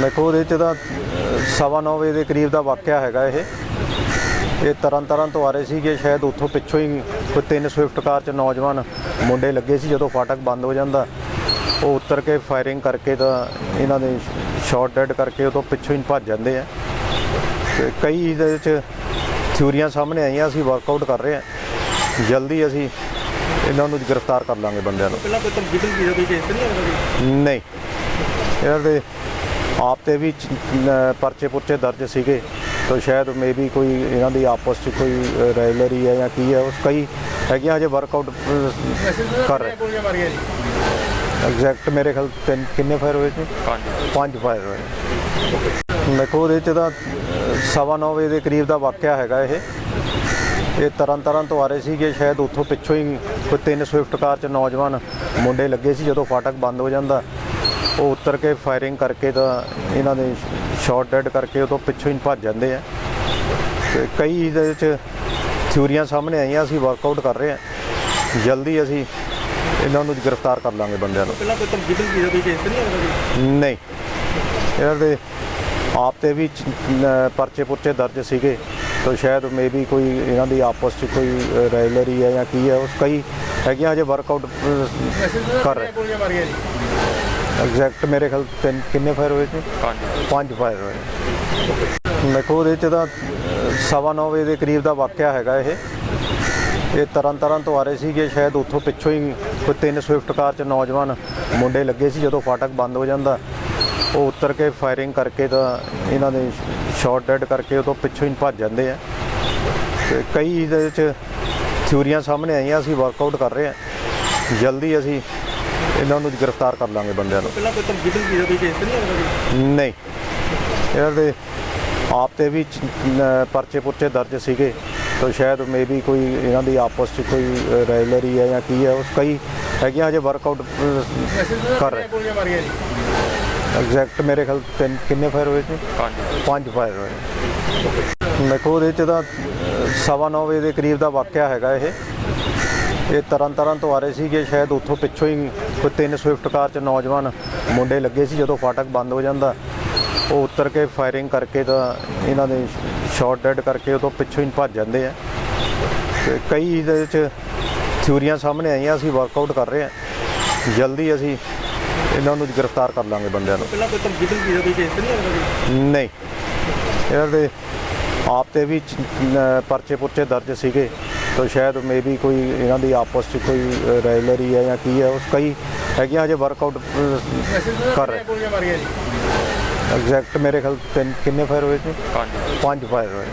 ਦੇਖੋ ਉਹਦੇ ਚ ਤਾਂ ਅਹ, ਸਵਾ ਨੌ ਵਜੇ ਦੇ ਕਰੀਬ ਦਾ ਵਾਕਿਆ ਹੈਗਾ ਇਹ। ਇਹ ਤਰਨ ਤਾਰਨ ਤੋਂ ਆ ਰਹੇ ਸੀਗੇ ਸ਼ਾਇਦ ਉੱਥੋਂ ਪਿੱਛੋਂ ਹੀ ਕੋਈ ਤਿੰਨ ਸਵਿਫਟ ਕਾਰ ਚ ਨੌਜਵਾਨ ਮੁੰਡੇ ਲੱਗੇ ਸੀ ਜਦੋਂ ਫਾਟਕ ਬੰਦ ਹੋ ਜਾਂਦਾ। ਉਹ ਉਤਰ ਕੇ ਫਾਇਰਿੰਗ ਕਰਕੇ ਤਾਂ ਇਹਨਾਂ ਦੇ ਸ਼ਾਟ ਡੈਡ ਕਰਕੇ ਉਹ ਤੋਂ ਪਿੱਛੋਂ ਹੀ ਭੱਜ ਜਾਂਦੇ ਆ। ਤੇ ਕਈ ਇਹਦੇ ਵਿੱਚ ਥਿਊਰੀਆਂ ਸਾਹਮਣੇ ਆਈਆਂ ਅਸੀਂ ਵਰਕਆਊਟ ਕਰ ਰਹੇ ਹਾਂ ਜਲਦੀ ਅਸੀਂ ਇਹਨਾਂ ਨੂੰ ਗ੍ਰਿਫਤਾਰ ਕਰ ਲਾਂਗੇ ਬੰਦਿਆਂ ਨੂੰ। ਪਹਿਲਾਂ ਕੋਈ ਧਮਕੀ ਧਮਕੀ ਦਾ ਕੋਈ ਕੇਸ ਨਹੀਂ ਕੋਈ? ਨਹੀਂ। ਇਹਨਾਂ ਦੇ ਆਪ ਤੇ ਵੀ ਪਰਚੇ ਪੁਰਚੇ ਦਰਜ ਸੀਗੇ। ਤਾਂ ਸ਼ਾਇਦ ਮੇਬੀ ਕੋਈ ਇਹਨਾਂ ਦੀ ਆਪਸ ਚ ਕੋਈ ਰੈਲਰੀ ਹੈ ਜਾਂ ਕੀ ਹੈ ਉਸ ਕਈ ਹੈਗੀਆਂ ਹਜੇ ਵਰਕਆਊਟ ਕਰ ਰਹੇ। ਐਗਜ਼ੈਕਟ ਮੇਰੇ ਖਿਆਲ ਤਿੰਨ ਕਿੰਨੇ ਫਾਇਰ ਹੋਏ ਸੀ? ਪੰਜ। ਫਾਇਰ ਹੋਏ। ਦੇਖੋ ਉਹਦੇ ਚ ਤਾਂ ਅਹ, ਸਵਾ ਨੌ ਵਜੇ ਦੇ ਕਰੀਬ ਦਾ ਵਾਕਿਆ ਹੈਗਾ ਇਹ। ਇਹ ਤਰਨ ਤਾਰਨ ਤੋਂ ਆ ਰਹੇ ਸੀਗੇ ਸ਼ਾਇਦ ਉੱਥੋਂ ਪਿੱਛੋਂ ਹੀ ਕੋਈ ਤਿੰਨ ਸਵਿਫਟ ਕਾਰ ਚ ਨੌਜਵਾਨ ਮੁੰਡੇ ਲੱਗੇ ਸੀ ਜਦੋਂ ਫਾਟਕ ਬੰਦ ਹੋ ਜਾਂਦਾ। ਉਹ ਉਤਰ ਕੇ ਫਾਇਰਿੰਗ ਕਰਕੇ ਤਾਂ ਇਹਨਾਂ ਦੇ ਸ਼ਾਟ ਡੈਡ ਕਰਕੇ ਉਹ ਤੋਂ ਪਿੱਛੋਂ ਹੀ ਭੱਜ ਜਾਂਦੇ ਆ। ਤੇ ਕਈ ਇਹਦੇ ਵਿੱਚ ਥਿਊਰੀਆਂ ਸਾਹਮਣੇ ਆਈਆਂ ਅਸੀਂ ਵਰਕਆਊਟ ਕਰ ਰਹੇ ਹਾਂ ਜਲਦੀ ਅਸੀਂ ਇਹਨਾਂ ਨੂੰ ਗ੍ਰਿਫਤਾਰ ਕਰ ਲਾਂਗੇ ਬੰਦਿਆਂ ਨੂੰ। ਪਹਿਲਾਂ ਕੋਈ ਧਮਕੀ ਦਾ ਕੋਈ ਕੇਸ ਨਹੀਂ ਕੋਈ? ਨਹੀਂ। ਇਹਨਾਂ ਦੇ ਆਪ ਤੇ ਵੀ ਪਰਚੇ ਪੁਰਚੇ ਦਰਜ ਸੀਗੇ ਤਾਂ ਸ਼ਾਇਦ ਮੇਬੀ ਕੋਈ ਇਹਨਾਂ ਦੀ ਆਪਸ ਚ ਕੋਈ ਰੈਲਰੀ ਹੈ ਜਾਂ ਕੀ ਹੈ ਉਸ ਕਈ ਹੈਗੀਆਂ ਹਜੇ ਵਰਕਆਊਟ ਕਰ ਰਹੇ ਐਗਜ਼ੈਕਟ ਮੇਰੇ ਖਿਆਲ ਤਿੰਨ ਕਿੰਨੇ ਫਾਇਰ ਹੋਏ ਸੀ? ਪੰਜ। ਫਾਇਰ ਹੋਏ। ਉਹਦੇ ਚ ਤਾਂ ਸਵਾ ਨੌ ਵਜੇ ਦੇ ਕਰੀਬ ਦਾ ਵਾਕਿਆ ਹੈਗਾ ਇਹ। ਇਹ ਤਰਨ ਤਾਰਨ ਤੋਂ ਆ ਰਹੇ ਸੀਗੇ ਸ਼ਾਇਦ ਉੱਥੋਂ ਪਿੱਛੋਂ ਹੀ ਕੋਈ ਤਿੰਨ ਸਵਿਫਟ ਕਾਰ ਚ ਨੌਜਵਾਨ ਮੁੰਡੇ ਲੱਗੇ ਸੀ ਜਦੋਂ ਫਾਟਕ ਬੰਦ ਹੋ ਜਾਂਦਾ। ਉਹ ਉਤਰ ਕੇ ਫਾਇਰਿੰਗ ਕਰਕੇ ਤਾਂ ਇਹਨਾਂ ਦੇ ਸ਼ਾਟ ਡੈਡ ਕਰਕੇ ਉਹ ਤੋਂ ਪਿੱਛੋਂ ਹੀ ਭੱਜ ਜਾਂਦੇ ਆ। ਤੇ ਕਈ ਇਹਦੇ ਵਿੱਚ ਥਿਊਰੀਆਂ ਸਾਹਮਣੇ ਆਈਆਂ ਅਸੀਂ ਵਰਕਆਊਟ ਕਰ ਰਹੇ ਹਾਂ ਜਲਦੀ ਅਸੀਂ ਇਹਨਾਂ ਨੂੰ ਗ੍ਰਿਫਤਾਰ ਕਰ ਲਾਂਗੇ ਬੰਦਿਆਂ ਨੂੰ। ਪਹਿਲਾਂ ਕੋਈ ਧਮਕੀ ਦਾ ਕੋਈ ਕੇਸ ਨਹੀਂ ਕੋਈ? ਨਹੀਂ। ਇਹਨਾਂ ਦੇ ਆਪ ਤੇ ਵੀ ਚ- ਨ- ਪਰਚੇ ਪੁਰਚੇ ਦਰਜ ਸੀਗੇ। ਤਾਂ ਸ਼ਾਇਦ ਮੇਬੀ ਕੋਈ ਇਹਨਾਂ ਦੀ ਆਪਸ ਚ ਕੋਈ ਰੈਲਰੀ ਹੈ ਜਾਂ ਕੀ ਹੈ ਉਸ ਕਈ ਹੈਗੀਆਂ ਹਜੇ ਵਰਕਆਊਟ ਕਰ ਰਹੇ। ਗੋਲੀਆਂ ਮਾਰੀਆਂ ਜੀ। ਐਗਜ਼ੈਕਟ ਮੇਰੇ ਖਿਆਲ ਤਿੰਨ ਕਿੰਨੇ ਫਾਇਰ ਹੋਏ ਸੀ? ਪੰਜ। ਫਾਇਰ ਹੋਏ। ਦੇਖੋ ਉਹਦੇ ਚ ਤਾਂ ਅਹ, ਸਵਾ ਨੌ ਵਜੇ ਦੇ ਕਰੀਬ ਦਾ ਵਾਕਿਆ ਹੈਗਾ ਇਹ। ਇਹ ਤਰਨ ਤਾਰਨ ਤੋਂ ਆ ਰਹੇ ਸੀਗੇ ਸ਼ਾਇਦ ਉੱਥੋਂ ਪਿੱਛੋਂ ਹੀ ਕੋਈ ਤਿੰਨ ਸਵਿਫਟ ਕਾਰ ਚ ਨੌਜਵਾਨ ਮੁੰਡੇ ਲੱਗੇ ਸੀ ਜਦੋਂ ਫਾਟਕ ਬੰਦ ਹੋ ਜਾਂਦਾ। ਉਹ ਉਤਰ ਕੇ ਫਾਇਰਿੰਗ ਕਰਕੇ ਤਾਂ ਇਹਨਾਂ ਦੇ ਸ਼ਾਟ ਡੈਡ ਕਰਕੇ ਉਹ ਤੋਂ ਪਿੱਛੋਂ ਹੀ ਭੱਜ ਜਾਂਦੇ ਆ। ਤੇ ਕਈ ਇਹਦੇ ਵਿੱਚ ਥਿਊਰੀਆਂ ਸਾਹਮਣੇ ਆਈਆਂ ਅਸੀਂ ਵਰਕਆਊਟ ਕਰ ਰਹੇ ਹਾਂ ਜਲਦੀ ਅਸੀਂ ਇਹਨਾਂ ਨੂੰ ਗ੍ਰਿਫਤਾਰ ਕਰ ਲਾਂਗੇ ਬੰਦਿਆਂ ਨੂੰ। ਪਹਿਲਾਂ ਕੋਈ ਧਮਕੀ ਦਾ ਕੋਈ ਕੇਸ ਨਹੀਂ ਕੋਈ? ਨਹੀਂ। ਇਹਨਾਂ ਦੇ ਆਪ ਤੇ ਵੀ ਪਰਚੇ ਪੁਰਚੇ ਦਰਜ ਸੀਗੇ। ਤਾਂ ਸ਼ਾਇਦ ਮੇਬੀ ਕੋਈ ਇਹਨਾਂ ਦੀ ਆਪਸ ਚ ਕੋਈ ਰੈਲਰੀ ਹੈ ਜਾਂ ਕੀ ਹੈ ਉਸ ਕਈ ਹੈਗੀਆਂ ਹਜੇ ਵਰਕਆਊਟ ਕਰ ਰਹੇ। ਐਗਜ਼ੈਕਟ ਮੇਰੇ ਖਿਆਲ ਤਿੰਨ ਕਿੰਨੇ ਫਾਇਰ ਹੋਏ ਸੀ? ਪੰਜ। ਫਾਇਰ ਹੋਏ।